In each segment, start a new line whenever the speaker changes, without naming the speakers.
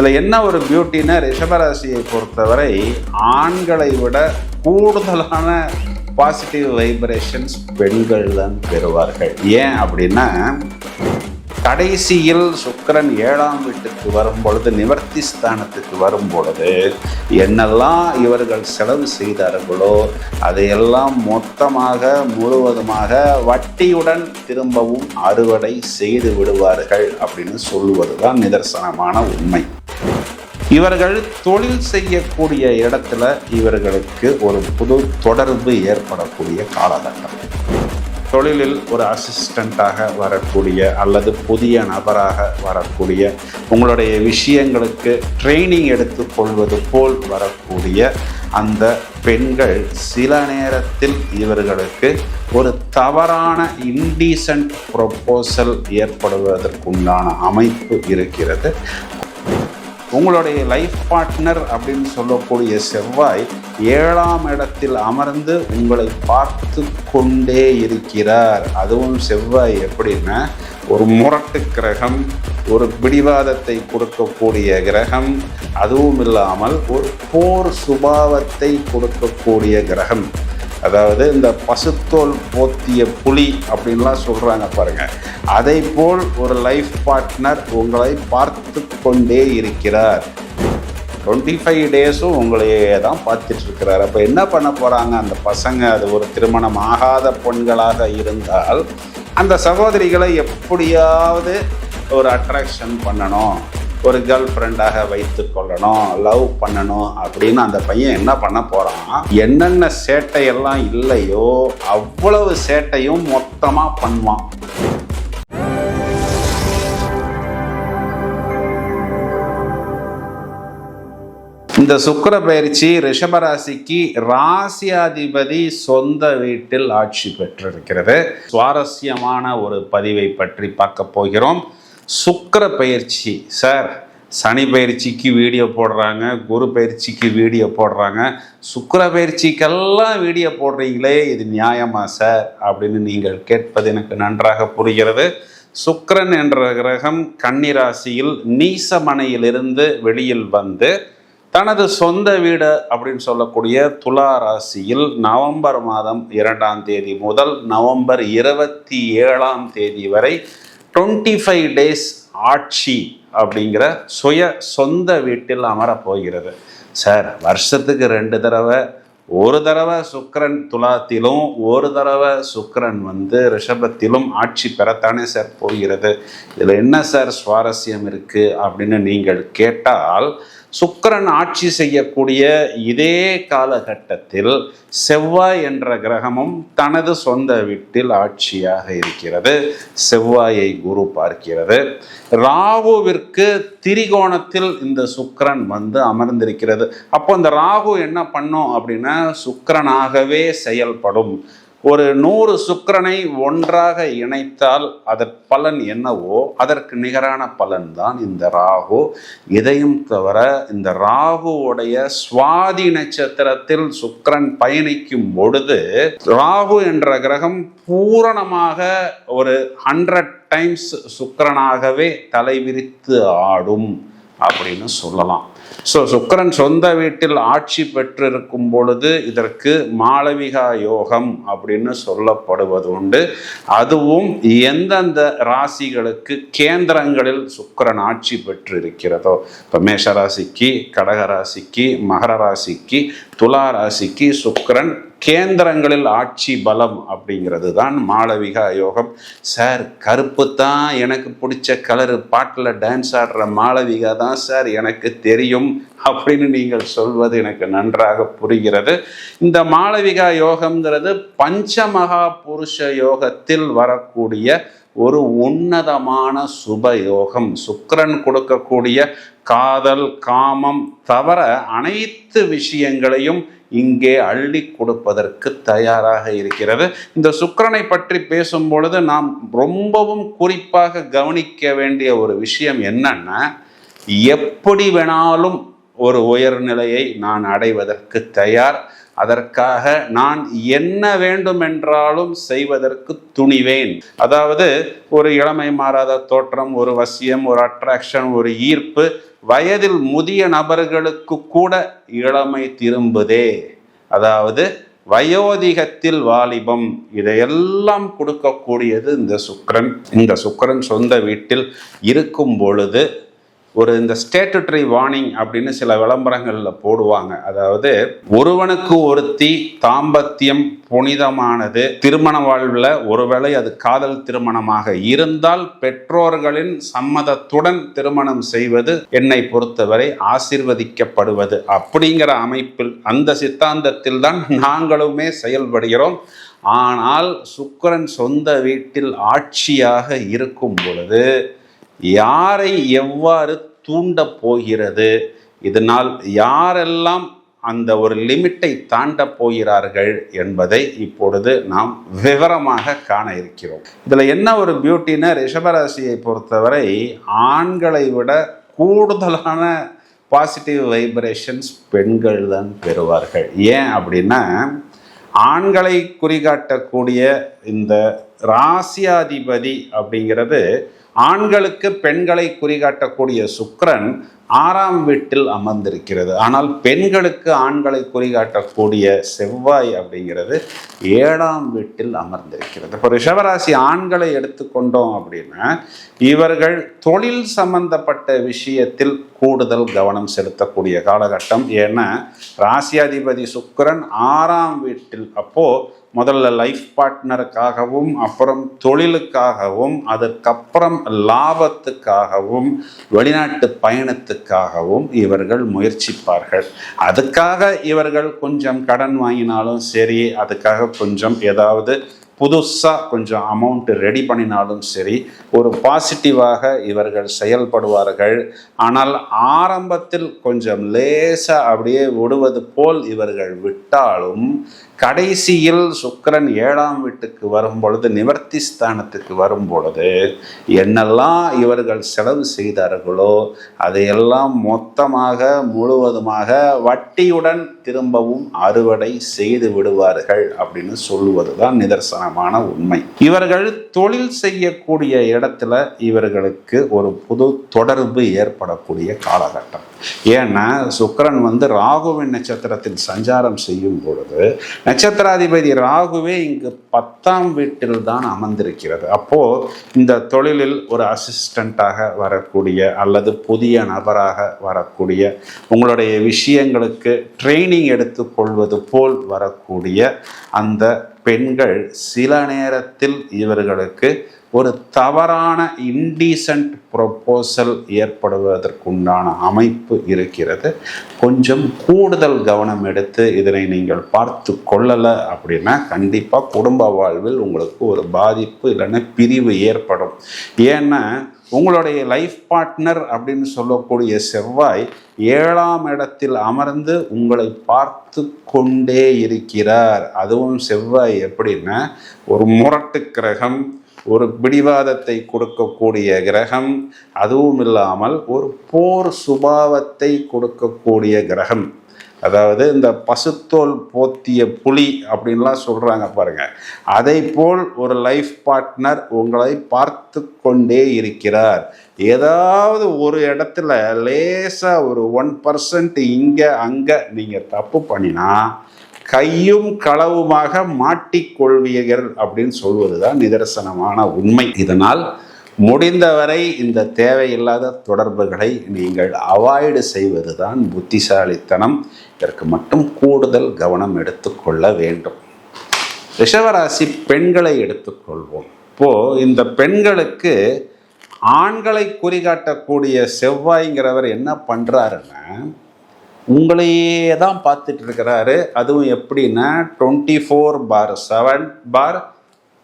இதில் என்ன ஒரு பியூட்டின்னா ரிஷபராசியை பொறுத்தவரை ஆண்களை விட கூடுதலான பாசிட்டிவ் வைப்ரேஷன்ஸ் பெண்கள் தான் பெறுவார்கள். ஏன் அப்படின்னா கடைசியில் சுக்கரன் ஏழாம் வீட்டுக்கு வரும் பொழுது நிவர்த்தி ஸ்தானத்துக்கு வரும் பொழுது என்னெல்லாம் இவர்கள் செலவு செய்தார்களோ அதையெல்லாம் மொத்தமாக முழுவதுமாக வட்டியுடன் திரும்பவும் அறுவடை செய்து விடுவார்கள் அப்படின்னு சொல்லுவது தான் நிதர்சனமான உண்மை. இவர்கள் தொழில் செய்யக்கூடிய இடத்துல இவர்களுக்கு ஒரு புது தொடர்பு ஏற்படக்கூடிய காலகட்டம். தொழிலில் ஒரு அசிஸ்டண்ட்டாக வரக்கூடிய அல்லது புதிய நபராக வரக்கூடிய உங்களுடைய விஷயங்களுக்கு ட்ரைனிங் எடுத்துக்கொள்வது போல் வரக்கூடிய அந்த பெண்கள் சில நேரத்தில் இவர்களுக்கு ஒரு தவறான இன்டீசன்ட் ப்ரொப்போசல் ஏற்படுவதற்குண்டான அமைப்பு இருக்கிறது. உங்களுடைய லைஃப் பார்ட்னர் அப்படின்னு சொல்லக்கூடிய செவ்வாய் ஏழாம் இடத்தில் அமர்ந்து உங்களை பார்த்து கொண்டே இருக்கிறார். அதுவும் செவ்வாய் எப்படின்னா ஒரு முரட்டு கிரகம் ஒரு பிடிவாதத்தை கொடுக்கக்கூடிய கிரகம் அதுவும் இல்லாமல் ஒரு போர் சுபாவத்தை கொடுக்கக்கூடிய கிரகம். அதாவது இந்த பசுத்தோல் போத்திய புலி அப்படின்லாம் சொல்கிறாங்க பாருங்கள் அதை போல் ஒரு லைஃப் பார்ட்னர் உங்களை பார்த்து கொண்டே இருக்கிறார். டுவெண்ட்டி ஃபைவ் டேஸும் உங்களையே தான் பார்த்துட்டு இருக்கிறார். அப்போ என்ன பண்ண போகிறாங்க அந்த பசங்க அது ஒரு திருமணம் ஆகாத பெண்களாக இருந்தால் அந்த சகோதரிகளை எப்படியாவது ஒரு அட்ராக்ஷன் பண்ணணும். ஒரு கேர்ள் ஃப்ரெண்டாக வைத்து கொள்ளணும் லவ் பண்ணணும் அப்படின்னு அந்த பையன் என்ன பண்ண போகிறான் என்னென்ன சேட்டையெல்லாம் இல்லையோ அவ்வளவு சேட்டையும் மொத்தமாக பண்ணுவான். இந்த சுக்கிர பயிற்சி ரிஷபராசிக்கு ராசியாதிபதி சொந்த வீட்டில் ஆட்சி பெற்றிருக்கிறது. சுவாரஸ்யமான ஒரு பதிவை பற்றி பார்க்க போகிறோம். சுக்கர பயிற்சி. சார் சனி பயிற்சிக்கு வீடியோ போடுறாங்க குரு பயிற்சிக்கு வீடியோ போடுறாங்க. சுக்கர பயிற்சிக்கெல்லாம் வீடியோ போடுறீங்களே இது நியாயமா சார்? அப்படின்னு நீங்கள் கேட்பது எனக்கு நன்றாக புரிகிறது. சுக்கரன் என்ற கிரகம் கன்னிராசியில் நீசமனையிலிருந்து வெளியில் வந்து தனது சொந்த வீடு அப்படின்னு சொல்லக்கூடிய துலா ராசியில் நவம்பர் மாதம் இரண்டாம் தேதி முதல் நவம்பர் இருபத்தி ஏழாம் தேதி வரை டுவெண்ட்டி ஃபைவ் டேஸ் ஆட்சி அப்படிங்கிற சுய சொந்த வீட்டில் அமரப் போகிறது. சார் வருஷத்துக்கு ரெண்டு தடவை ஒரு தடவை சுக்கரன் துலாத்திலும் ஒரு தடவை சுக்கரன் வந்து ரிஷபத்திலும் ஆட்சி பெறத்தானே சார் போகிறது. இதில் என்ன சார் சுவாரஸ்யம் இருக்குது அப்படின்னு நீங்கள் கேட்டால் சுக்கிரன் ஆட்சி செய்யக்கூடிய இதே காலகட்டத்தில் செவ்வாய் என்ற கிரகமும் தனது சொந்த வீட்டில் ஆட்சியாக இருக்கிறது. செவ்வாயை குரு பார்க்கிறது. ராகுவிற்கு திரிகோணத்தில் இந்த சுக்கரன் வந்து அமர்ந்திருக்கிறது. அப்போ இந்த ராகு என்ன பண்ணும் அப்படின்னா சுக்கரனாகவே செயல்படும். ஒரு நூறு சுக்கரனை ஒன்றாக இணைத்தால் அதன் பலன் என்னவோ அதற்கு நிகரான பலன் தான் இந்த ராகு. இதையும் தவிர இந்த ராகுவுடைய சுவாதி நட்சத்திரத்தில் சுக்கரன் பயணிக்கும் பொழுது ராகு என்ற கிரகம் பூரணமாக ஒரு ஹண்ட்ரட் டைம்ஸ் சுக்கரனாகவே தலைவிரித்து ஆடும் அப்படின்னு சொல்லலாம். ஸோ சுக்கரன் சொந்த வீட்டில் ஆட்சி பெற்றிருக்கும் பொழுது இதற்கு மாளவிகா யோகம் அப்படின்னு சொல்லப்படுவது உண்டு. அதுவும் எந்தெந்த ராசிகளுக்கு கேந்திரங்களில் சுக்கரன் ஆட்சி பெற்றிருக்கிறதோ இப்போ மேஷ ராசிக்கு கடக ராசிக்கு மகர ராசிக்கு துலா ராசிக்கு சுக்கரன் கேந்திரங்களில் ஆட்சி பலம் அப்படிங்கிறது தான் மாளவிகா யோகம் சார் கருப்பு தான் எனக்கு பிடிச்ச கலரு பாட்டில் டான்ஸ் ஆடுற மாளவிகா தான் சார் எனக்கு தெரியும் அப்படின்னு நீங்கள் சொல்வது எனக்கு நன்றாக புரிகிறது. இந்த மாளவிகா யோகம்ங்கிறது பஞ்சமகா புருஷ யோகத்தில் வரக்கூடிய ஒரு உன்னதமான சுப யோகம் கொடுக்கக்கூடிய காதல் காமம் தவிர அனைத்து விஷயங்களையும் இங்கே அள்ளி கொடுப்பதற்கு தயாராக இருக்கிறது. இந்த சுக்கரனை பற்றி பேசும் பொழுது நாம் ரொம்பவும் குறிப்பாக கவனிக்க வேண்டிய ஒரு விஷயம் என்னன்னா எப்படி வேணாலும் ஒரு உயர்நிலையை நான் அடைவதற்கு தயார். அதற்காக நான் என்ன வேண்டுமென்றாலும் செய்வதற்கு துணிவேன். அதாவது ஒரு இளமை மாறாத தோற்றம் ஒரு வசியம் ஒரு அட்ராக்ஷன் ஒரு ஈர்ப்பு வயதில் முதிய நபர்களுக்கு கூட இளமை திரும்புதே. அதாவது வயோதிகத்தில் வாலிபம் இதையெல்லாம் கொடுக்கக்கூடியது இந்த சுக்கரன். இந்த சுக்கிரன் சொந்த வீட்டில் இருக்கும் பொழுது ஒரு இந்த ஸ்டேட்டுட்டரி வார்னிங் அப்படின்னு சில விளம்பரங்களில் போடுவாங்க. அதாவது ஒருவனுக்கு ஒருத்தி தாம்பத்தியம் புனிதமானது திருமண வாழ்வில் ஒருவேளை அது காதல் திருமணமாக இருந்தால் பெற்றோர்களின் சம்மதத்துடன் திருமணம் செய்வது என்னை பொறுத்தவரை ஆசிர்வதிக்கப்படுவது. அப்படிங்கிற அமைப்பில் அந்த சித்தாந்தத்தில் தான் நாங்களுமே செயல்படுகிறோம். ஆனால் சுக்கரன் சொந்த வீட்டில் ஆட்சியாக இருக்கும் பொழுது யாரை எவ்வாறு தூண்டப் போகிறது? இதனால் யாரெல்லாம் அந்த ஒரு லிமிட்டை தாண்ட போகிறார்கள் என்பதை இப்பொழுது நாம் விவரமாக காண இருக்கிறோம். இதில் என்ன ஒரு பியூட்டின்னா ரிஷபராசியை பொறுத்தவரை ஆண்களை விட கூடுதலான பாசிட்டிவ் வைப்ரேஷன்ஸ் பெண்கள் தான் பெறுவார்கள். ஏன் அப்படின்னா ஆண்களை குறிகாட்டக்கூடிய இந்த ராசியாதிபதி அப்படிங்கிறது ஆண்களுக்கு பெண்களை குறிகாட்டக்கூடிய சுக்கரன் ஆறாம் வீட்டில் அமர்ந்திருக்கிறது. ஆனால் பெண்களுக்கு ஆண்களை குறிகாட்டக்கூடிய செவ்வாய் அப்படிங்கிறது ஏழாம் வீட்டில் அமர்ந்திருக்கிறது. இப்போ ரிஷபராசி ஆண்களை எடுத்துக்கொண்டோம் அப்படின்னா இவர்கள் தொழில் சம்பந்தப்பட்ட விஷயத்தில் கூடுதல் கவனம் செலுத்தக்கூடிய காலகட்டம். ஏன்னா ராசியாதிபதி சுக்கரன் ஆறாம் வீட்டில். அப்போது முதல்ல லைஃப் பார்ட்னருக்காகவும் அப்புறம் தொழிலுக்காகவும் அதுக்கப்புறம் லாபத்துக்காகவும் வெளிநாட்டு பயணத்துக்காகவும் இவர்கள் முயற்சிப்பார்கள். அதுக்காக இவர்கள் கொஞ்சம் கடன் வாங்கினாலும் சரி அதுக்காக கொஞ்சம் ஏதாவது புதுசாக கொஞ்சம் அமௌண்ட் ரெடி பண்ணினாலும் சரி ஒரு பாசிட்டிவாக இவர்கள் செயல்படுவார்கள். ஆனால் ஆரம்பத்தில் கொஞ்சம் லேசாக அப்படியே விடுவது போல் இவர்கள் விட்டாலும் கடைசியில் சுக்கரன் ஏழாம் வீட்டுக்கு வரும் பொழுது நிவர்த்தி ஸ்தானத்துக்கு வரும் பொழுது என்னெல்லாம் இவர்கள் செலவு செய்தார்களோ அதையெல்லாம் மொத்தமாக முழுவதுமாக வட்டியுடன் திரும்பவும் அறுவடை செய்து விடுவார்கள் அப்படின்னு சொல்லுவது தான் நிதர்சனமான உண்மை. இவர்கள் தொழில் செய்யக்கூடிய இடத்துல இவர்களுக்கு ஒரு புது தொடர்பு ஏற்படக்கூடிய காலகட்டம். ஏன்னா சுக்கரன் வந்து ராகுவின் நட்சத்திரத்தில் சஞ்சாரம் செய்யும் பொழுது நட்சத்திராதிபதி ராகுவே இங்கு பத்தாம் வீட்டில் தான் அமர்ந்திருக்கிறது. அப்போ இந்த தொழிலில் ஒரு அசிஸ்டண்ட்டாக வரக்கூடிய அல்லது புதிய நபராக வரக்கூடிய உங்களுடைய விஷயங்களுக்கு ட்ரைனிங் எடுத்துக்கொள்வது போல் வரக்கூடிய அந்த பெண்கள் சில நேரத்தில் இவர்களுக்கு ஒரு தவறான இன்டீசன்ட் ப்ரொப்போசல் ஏற்படுவதற்குண்டான அமைப்பு இருக்கிறது. கொஞ்சம் கூடுதல் கவனம் எடுத்து இதனை நீங்கள் பார்த்து கொள்ளலை அப்படின்னா கண்டிப்பாக குடும்ப வாழ்வில் உங்களுக்கு ஒரு பாதிப்பு இல்லைன்னா பிரிவு ஏற்படும். ஏன்னா உங்களுடைய லைஃப் பார்ட்னர் அப்படின்னு சொல்லக்கூடிய செவ்வாய் ஏழாம் இடத்தில் அமர்ந்து உங்களை பார்த்து கொண்டே இருக்கிறார். அதுவும் செவ்வாய் எப்படின்னா ஒரு முரட்டு கிரகம் ஒரு பிடிவாதத்தை கொடுக்கக்கூடிய கிரகம் அதுவும் இல்லாமல் ஒரு போர் சுபாவத்தை கொடுக்கக்கூடிய கிரகம். அதாவது இந்த பசுத்தோல் போத்திய புலி அப்படின்லாம் சொல்கிறாங்க பாருங்க. அதை போல் ஒரு லைஃப் பார்ட்னர் உங்களை பார்த்து கொண்டே இருக்கிறார். ஏதாவது ஒரு இடத்துல லேசாக ஒரு ஒன் பர்சன்ட் இங்கே அங்கே நீங்கள் தப்பு பண்ணினா கையும் களவுமாக மாட்டிக்கொள்வீர்கள் அப்படின்னு சொல்வது தான் நிதர்சனமான உண்மை. இதனால் முடிந்தவரை இந்த தேவையில்லாத தொடர்புகளை நீங்கள் அவாய்டு செய்வது தான் புத்திசாலித்தனம். இதற்கு மட்டும் கூடுதல் கவனம் எடுத்துக்கொள்ள வேண்டும். ரிஷவராசி பெண்களை எடுத்துக்கொள்வோம். இப்போது இந்த பெண்களுக்கு ஆண்களை குறிகாட்டக்கூடிய செவ்வாய்ங்கிறவர் என்ன பண்ணுறாருன்னா உங்களையே தான் பார்த்துட்டு இருக்கிறாரு. அதுவும் எப்படின்னா twenty four bar seven bar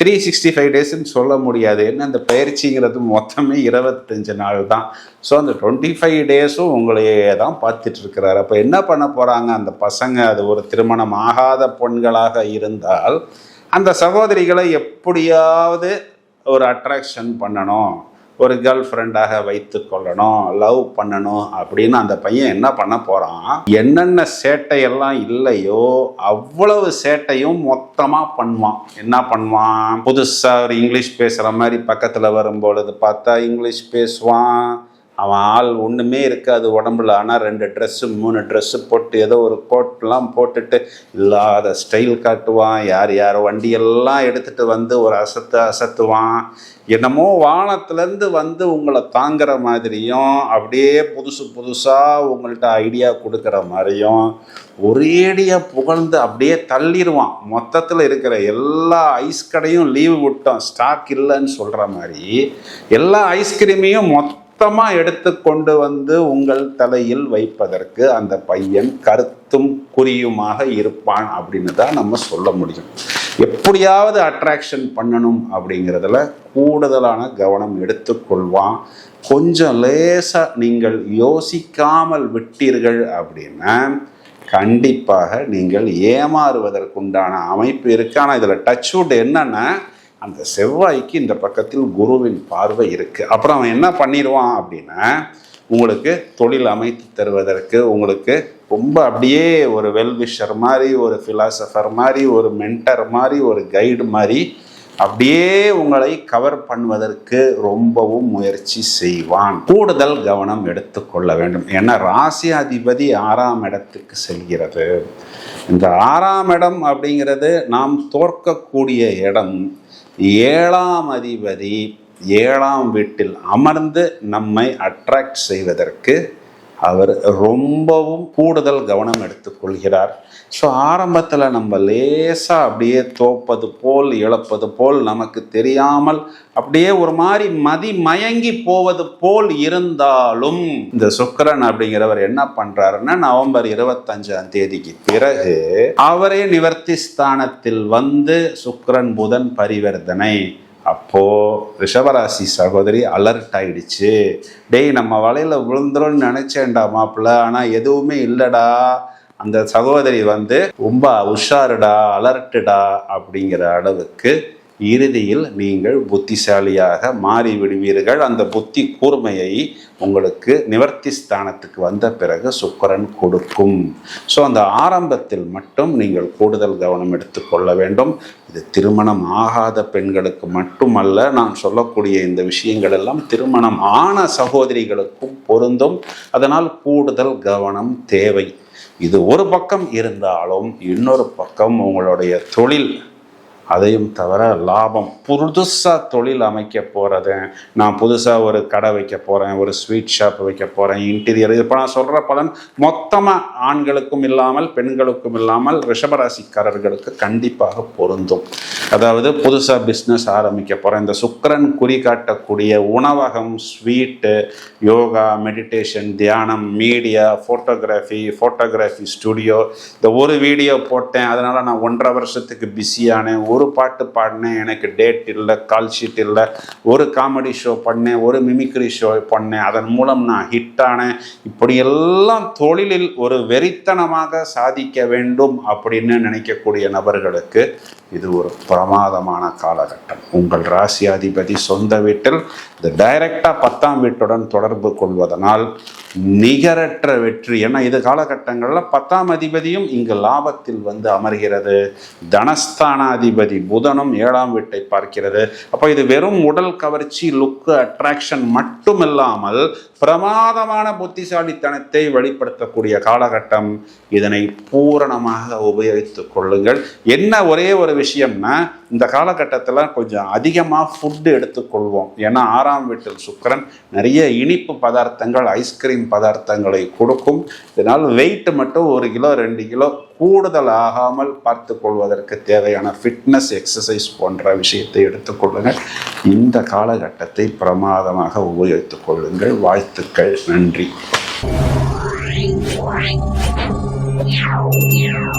three sixty five டேஸ்ன்னு சொல்ல முடியாது. என்ன அந்த பயிற்சிங்கிறது மொத்தமே இருபத்தஞ்சு நாள் தான். ஸோ அந்த டுவெண்ட்டி ஃபைவ் டேஸும் உங்களையே தான் பார்த்துட்டு இருக்கிறாரு அப்போ என்ன பண்ண போகிறாங்க அந்த பசங்க அது ஒரு திருமணம் ஆகாத பெண்களாக இருந்தால் அந்த சகோதரிகளை எப்படியாவது ஒரு அட்ராக்ஷன் பண்ணணும். ஒரு கேர்ள் ஃப்ரெண்டாக வைத்து கொள்ளணும் லவ் பண்ணணும் அப்படின்னு அந்த பையன் என்ன பண்ண போகிறான் என்னென்ன சேட்டையெல்லாம் இல்லையோ அவ்வளவு சேட்டையும் மொத்தமாக பண்ணுவான். என்ன பண்ணுவான்? புதுசாக ஒரு இங்கிலீஷ் பேசுகிற மாதிரி பக்கத்தில் வரும்பொழுது பார்த்தா இங்கிலீஷ் பேசுவான். அவன் ஆள் ஒன்றுமே இருக்காது உடம்புல. ஆனால் ரெண்டு ட்ரெஸ்ஸு மூணு ட்ரெஸ்ஸு போட்டு ஏதோ ஒரு கோட்லாம் போட்டுட்டு இல்லாத ஸ்டைல் காட்டுவான். யார் யார் வண்டியெல்லாம் எடுத்துகிட்டு வந்து ஒரு அசத்து அசத்துவான். என்னமோ வானத்துலேருந்து வந்து உங்களை தாங்குற மாதிரியும் அப்படியே புதுசு புதுசாக உங்கள்கிட்ட ஐடியா கொடுக்குற மாதிரியும் ஒரேடியாக புகழ்ந்து அப்படியே தள்ளிடுவான். மொத்தத்தில் இருக்கிற எல்லா ஐஸ் கடையும் லீவு விட்டோம் ஸ்டாக் இல்லைன்னு சொல்கிற மாதிரி எல்லா ஐஸ்கிரீமையும் மொத்த மொத்தமாக எடுத்து கொண்டு வந்து உங்கள் தலையில் வைப்பதற்கு அந்த பையன் கருத்தும் குறியுமாக இருப்பான் அப்படின்னு தான் நம்ம சொல்ல முடியும். எப்படியாவது அட்ராக்ஷன் பண்ணணும் அப்படிங்கிறதுல கூடுதலான கவனம் எடுத்துக்கொள்வான் கொஞ்சம் லேசாக நீங்கள் யோசிக்காமல் விட்டீர்கள் அப்படின்னா கண்டிப்பாக நீங்கள் ஏமாறுவதற்குண்டான அமைப்பு இருக்கு. ஆனால் இதில் டச் வுட் என்னன்னா அந்த செவ்வாய்க்கு இந்த பக்கத்தில் குருவின் பார்வை இருக்குது அப்புறம் அவன் என்ன பண்ணிடுவான் அப்படின்னா உங்களுக்கு தொழில் அமைத்து தருவதற்கு உங்களுக்கு ரொம்ப அப்படியே ஒரு வெல்விஷர் மாதிரி ஒரு ஃபிலாசபர் மாதிரி ஒரு மென்டர் மாதிரி ஒரு கைடு மாதிரி அப்படியே உங்களை கவர் பண்ணுவதற்கு ரொம்பவும் முயற்சி செய்வான். கூடுதல் கவனம் எடுத்துக்கொள்ள வேண்டும். ஏன்னா ராசியாதிபதி ஆறாம் இடத்துக்கு செல்கிறது. இந்த ஆறாம் இடம் அப்படிங்கிறது நாம் தோற்கக்கூடிய இடம். ஏழாம் அதிபதி ஏழாம் வீட்டில் அமர்ந்து நம்மை அட்ராக்ட் செய்வதற்கு அவர் ரொம்பவும் கூடுதல் கவனம் எடுத்துக்கொள்கிறார். ஸோ ஆரம்பத்தில் நம்ம லேசாக அப்படியே தோப்பது போல் இழப்பது போல் நமக்கு தெரியாமல் அப்படியே ஒரு மாதிரி மதி மயங்கி போவது போல் இருந்தாலும் இந்த சுக்கரன் அப்படிங்கிறவர் என்ன பண்றாருன்னா நவம்பர் இருபத்தஞ்சாம் தேதிக்கு பிறகு அவரே நிவர்த்தி ஸ்தானத்தில் வந்து சுக்கரன் புதன் பரிவர்த்தனை. அப்போ ரிஷபராசி சகோதரி அலர்ட் ஆயிடுச்சு. டேய் நம்ம வலையில விழுந்துரும்னு நினைச்சேன்டா மாப்பிள்ள. ஆனால் எதுவுமே இல்லைடா. அந்த சகோதரி வந்து ரொம்ப உஷாருடா அலர்ட்டுடா அப்படிங்கிற அளவுக்கு இறுதியில் நீங்கள் புத்திசாலியாக மாறி விடுவீர்கள் அந்த புத்தி கூர்மையை உங்களுக்கு நிவர்த்தி ஸ்தானத்துக்கு வந்த பிறகு சுக்கரன் கொடுக்கும். ஸோ அந்த ஆரம்பத்தில் மட்டும் நீங்கள் கூடுதல் கவனம் எடுத்துக்கொள்ள வேண்டும். இது திருமணம் ஆகாத பெண்களுக்கு மட்டுமல்ல நான் சொல்லக்கூடிய இந்த விஷயங்கள் எல்லாம் திருமணம் ஆன சகோதரிகளுக்கும் பொருந்தும். அதனால் கூடுதல் கவனம் தேவை. இது ஒரு பக்கம் இருந்தாலும் இன்னொரு பக்கம் உங்களுடைய தொழில் அதையும் தவிர லாபம். புதுசாக தொழில் அமைக்க போகிறது நான் புதுசாக ஒரு கடை வைக்க போகிறேன் ஒரு ஸ்வீட் ஷாப் வைக்க போகிறேன் இன்டீரியர் இப்போ நான் சொல்கிற பலன் மொத்தமாக ஆண்களுக்கும் இல்லாமல் பெண்களுக்கும் இல்லாமல் ரிஷபராசிக்காரர்களுக்கு கண்டிப்பாக பொருந்தும். அதாவது புதுசாக பிஸ்னஸ் ஆரம்பிக்க போகிறேன் இந்த சுக்கரன் குறி காட்டக்கூடிய உணவகம் ஸ்வீட்டு யோகா மெடிடேஷன் தியானம் மீடியா ஃபோட்டோகிராஃபி ஃபோட்டோகிராஃபி ஸ்டுடியோ இந்த ஒரு வீடியோ போட்டேன். அதனால் நான் ஒன்றரை வருஷத்துக்கு பிஸியானேன் ஒரு பாட்டு பாடினேன். எனக்கு டேட் இல்லை கால் ஷீட் இல்லை. ஒரு காமெடி ஷோ பண்ணேன். ஒரு மிமிக்ரி ஷோ பண்ணேன். அதன் மூலம் நான் ஹிட் ஆனேன். இப்படியெல்லாம் தொழிலில் ஒரு வெறித்தனமாக சாதிக்க வேண்டும் அப்படின்னு நினைக்கக்கூடிய நபர்களுக்கு இது ஒரு பிரமாதமான காலகட்டம். உங்கள் ராசியாதிபதி சொந்த வீட்டில் இது டைரக்டாக பத்தாம் வீட்டுடன் தொடர்பு கொள்வதனால் நிகரற்ற வெற்றி. ஏன்னா இது காலகட்டங்களில் பத்தாம் அதிபதியும் இங்கு லாபத்தில் வந்து அமர்கிறது. தனஸ்தானாதிபதி புதனும் ஏழாம் வீட்டை பார்க்கிறது. அப்போ இது வெறும் உடல் கவர்ச்சி லுக்கு அட்ராக்ஷன் மட்டுமில்லாமல் பிரமாதமான புத்திசாலித்தனத்தை வெளிப்படுத்தக்கூடிய காலகட்டம். இதனை பூரணமாக உபயோகித்துக் கொள்ளுங்கள். என்ன ஒரே ஒரு விஷயம்னா இந்த காலகட்டத்தில் கொஞ்சம் அதிகமாக ஃபுட்டு எடுத்துக்கொள்வோம். ஏன்னா ஆறாம் வீட்டில் சுக்கரன் நிறைய இனிப்பு பதார்த்தங்கள் ஐஸ்கிரீம் பதார்த்தங்களை கொடுக்கும். இதனால் வெயிட் மட்டும் ஒரு கிலோ ரெண்டு கிலோ கூடுதல் ஆகாமல் பார்த்து கொள்வதற்கு தேவையான ஃபிட்னஸ் எக்ஸசைஸ் போன்ற விஷயத்தை எடுத்துக்கொள்ளுங்கள். இந்த காலகட்டத்தை பிரமாதமாக உபயோகித்துக் கொள்ளுங்கள். வாழ்த்துக்கள். நன்றி.